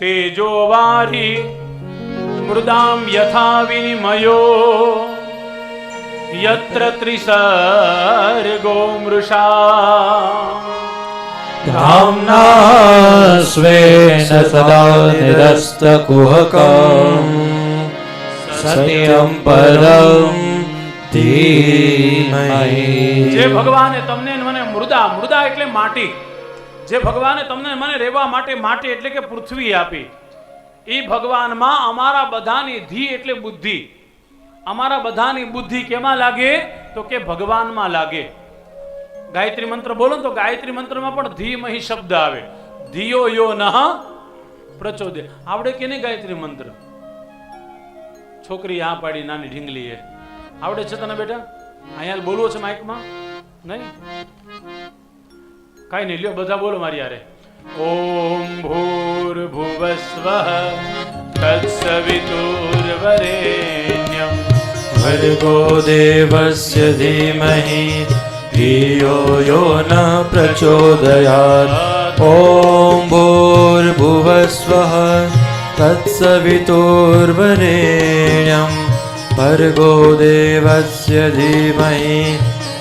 તેજો વારી મૃદામ યથા વિનિમયો યત્ર ત્રિસર્ગો મૃષા ધામના સ્વેન સદા નિરસ્ત કુહકમ સત્યમ પરમ ધીમહિ જે ભગવાને તમને મને મૃદા મૃદા એટલે માટી. જે ભગવાને તમને મને રહેવા માટે માટે એટલે કે પૃથ્વી આપી એ ભગવાનમાં અમારા બધાની ધી એટલે બુદ્ધિ. અમારા બધાની બુદ્ધિ કેમાં લાગે? તો કે ભગવાનમાં લાગે. ગાયત્રી મંત્ર બોલો તો ગાયત્રી મંત્રમાં પણ ધીમહી શબ્દ આવે. ધિયો યો નહ પ્રચોદે આવડે કે નહીં ગાયત્રી મંત્ર? છોકરી આ પાડી, નાની એ. આવડે છે તને બેટા? અહીંયા બોલવો છે માઇકમાં? નહીં? કાંઈ નહીં લ્યો બધા બોલો મારી યારે ઓમ ભૂર્ભુવસ્વ તત્સવિતુર્વરેણ્યમ. ભર્ગો દેવસ્ય ધીમહિ ધિયો યો ન પ્રચોદયાત ઓમ ભૂર્ભુવસ્વ તત્સવિતુર્વરેણ્યમ ભર્ગો દેવસ્ય ધીમહિ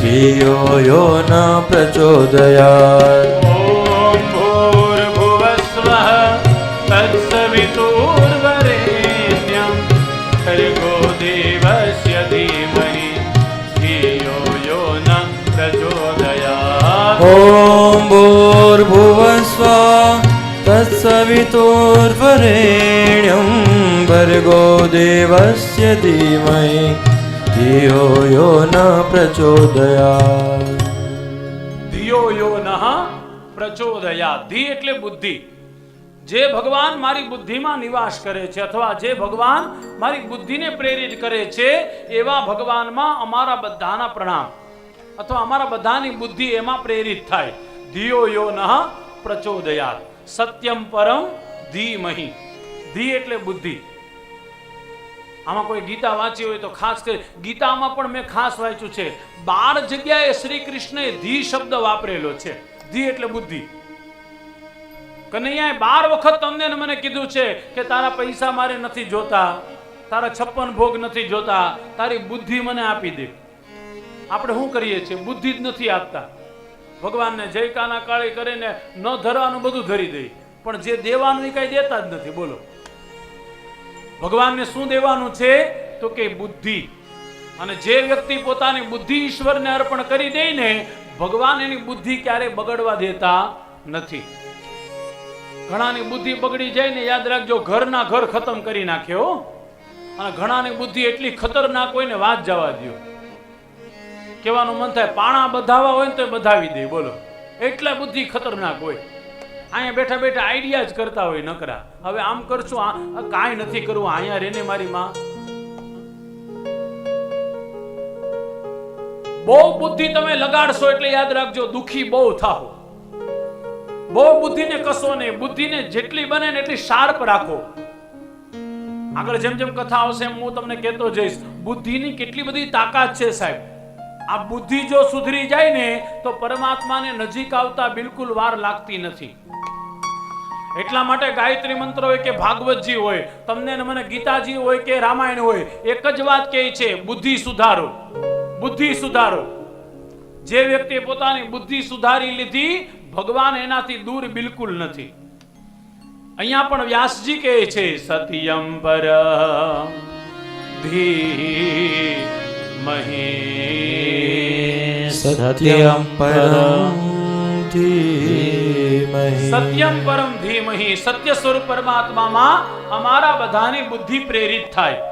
धियो यो न प्रचोदयात् ॐ भूर्भुवस्व तत्सवितुर्वरेण्यं भर्गो देवस्य धीमहि धियो यो न प्रचोदयात् ॐ भूर्भुवस्वः तत्सवितुर्वरेण्यं भर्गो देवस्य धीमहि ધિયો યો ન પ્રચોદયા. ધિયો યો ન પ્રચોદયા. ધિ એટલે બુદ્ધિ. જે ભગવાન મારી બુદ્ધિમાં નિવાસ કરે છે અથવા જે ભગવાન મારી બુદ્ધિને પ્રેરિત કરે છે, એવા ભગવાનમાં અમારા બધાના પ્રણામ. અથવા અમારા બધાની બુદ્ધિ એમાં પ્રેરિત થાય. ધિયો યો ન પ્રચોદયા. સત્યમ પરમ ધીમહી. ધી એટલે બુદ્ધિ. આમાં કોઈ ગીતા વાંચી હોય તો ખાસ કરી, ગીતામાં પણ મેં ખાસ વાંચ્યું છે. બાર જગ્યાએ શ્રી કૃષ્ણએ ધી શબ્દ વાપરેલો છે. ધી એટલે બુદ્ધિ. કનૈયાએ બાર વખત તમને મને કીધું છે કે તારા પૈસા મારે નથી જોતા, તારા છપ્પન ભોગ નથી જોતા, તારી બુદ્ધિ મને આપી દે. આપણે શું કરીએ છીએ? બુદ્ધિ જ નથી આપતા. ભગવાનને જય કાના કાળી કરીને ન ધરવાનું બધું ધરી દઈ પણ જે દેવાનું એ કઈ દેતા જ નથી. બોલો. ભગવાનને શું દેવાનું છે? તો કે બુદ્ધિ. અને જે વ્યક્તિ પોતાની બુદ્ધિ ઈશ્વરને અર્પણ કરી દે ને, ભગવાન એની બુદ્ધિ ક્યારે બગડવા દેતા નથી. ઘણાની બુદ્ધિ બગડી જાય ને, યાદ રાખજો, ઘરના ઘર ખતમ કરી નાખ્યો અને ઘણાની બુદ્ધિ એટલી ખતરનાક હોય ને, વાત જવા દો કહેવાનું મન થાય, પાણા બધાવા હોય ને તો બધાવી દે, બોલો. એટલા બુદ્ધિ ખતરનાક હોય. અહીંયા બેઠા બેઠા આઈડિયા જ કરતા હોય નકરા. હવે આમ કરશું કાંઈ નથી કરવું અહીંયા રેને મારી માં. બહુ બુદ્ધિ તમે લગાડશો એટલે યાદ રાખજો, દુખી બહુ થાઓ બહુ બુદ્ધિને કસો ને બુદ્ધિને જેટલી બને ને એટલી શાર્પ રાખો. આગળ જેમ જેમ કથા આવશે એમ હું તમને કહેતો જઈશ, બુદ્ધિની કેટલી બધી તાકાત છે સાહેબ. આ બુદ્ધિ જો સુધરી જાય ને, તો પરમાત્માને નજીક આવતા બિલકુલ વાર લાગતી નથી. એટલા માટે ગાયત્રી મંત્ર હોય કે ભાગવતજી હોય તમને ને મને ગીતાજી હોય કે રામાયણ હોય એક જ વાત કહે છે બુદ્ધિ સુધારો. બુદ્ધિ સુધારો. જે વ્યક્તિએ પોતાની બુદ્ધિ સુધારી લીધી ભગવાન એનાથી દૂર બિલકુલ નથી. અહીંયા પણ વ્યાસજી કહે છે સત્યમ પર ધીમહી સત્યમ પરમ ધીમહિ સત્યમ પરમ ધીમહી સત્ય સ્વરૂપ પરમાત્મામાં અમારા બધાની બુદ્ધિ પ્રેરિત થાય.